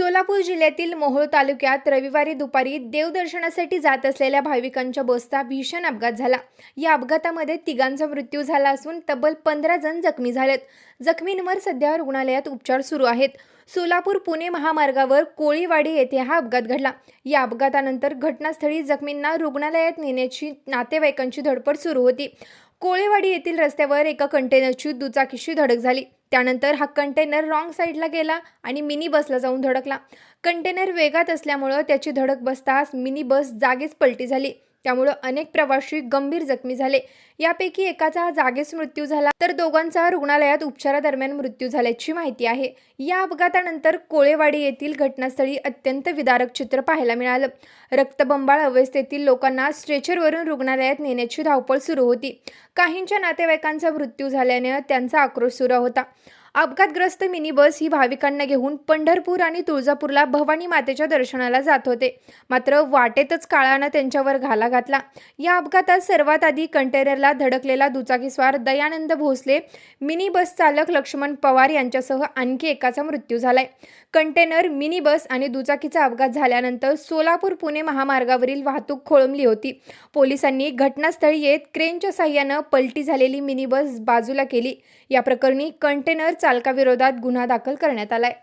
सोलापूर जिल्ह्यातील मोहोळ तालुक्यात रविवारी दुपारी देवदर्शनासाठी जात असलेल्या भाविकांच्या बसचा भीषण अपघात झाला. या अपघातामध्ये तिघांचा मृत्यू झाला असून तब्बल पंधरा जण जखमी झालेत. जखमींवर सध्या रुग्णालयात उपचार सुरू आहेत. सोलापूर पुणे महामार्गावर कोळीवाडी येथे हा अपघात घडला. या अपघातानंतर घटनास्थळी जखमींना रुग्णालयात नेण्याची नातेवाईकांची धडपड सुरू होती. कोळेवाडी येथील रस्त्यावर एका कंटेनरची दुचाकीशी धडक झाली. त्यानंतर हा कंटेनर रॉंग साईडला गेला आणि मिनी बसला जाऊन धडकला. कंटेनर वेगात असल्यामुळं त्याची धडक बसताच मिनी बस जागीच पलटी झाली. त्यामुळं अनेक प्रवाशी गंभीर जखमी झाले. यापैकी एकाचा जागीच मृत्यू झाला तर दोघांचा रुग्णालयात उपचारादरम्यान मृत्यू झाल्याची माहिती आहे. या अपघातानंतर कोळेवाडी येथील घटनास्थळी अत्यंत विदारक चित्र पाहायला मिळालं. रक्तबंबाळ अवस्थेतील लोकांना स्ट्रेचरवरून रुग्णालयात नेण्याची धावपळ सुरू होती. काहींच्या नातेवाईकांचा मृत्यू झाल्याने त्यांचा आक्रोश सुरू होता. अपघातग्रस्त मिनी बस ही भाविकांना घेऊन पंढरपूर आणि तुळजापूरला भवानी मातेच्या दर्शनाला जात होते. मात्र वाटेतच काळानं त्यांच्यावर घाला घातला. या अपघातात सर्वात आधी कंटेनरला धडकलेला दुचाकीस्वार दयानंद भोसले मिनी बस चालक लक्ष्मण पवार यांच्यासह आणखी एकाचा मृत्यू झालाय. कंटेनर मिनी बस आणि दुचाकीचा अपघात झाल्यानंतर सोलापूर पुणे महामार्गावरील वाहतूक खोळंबली होती. पोलिसांनी घटनास्थळी येत क्रेनच्या साह्यानं पलटी झालेली मिनी बस बाजूला केली. या प्रकरणी कंटेनर चालकाविरोधात गुन्हा दाखल करण्यात आलाय.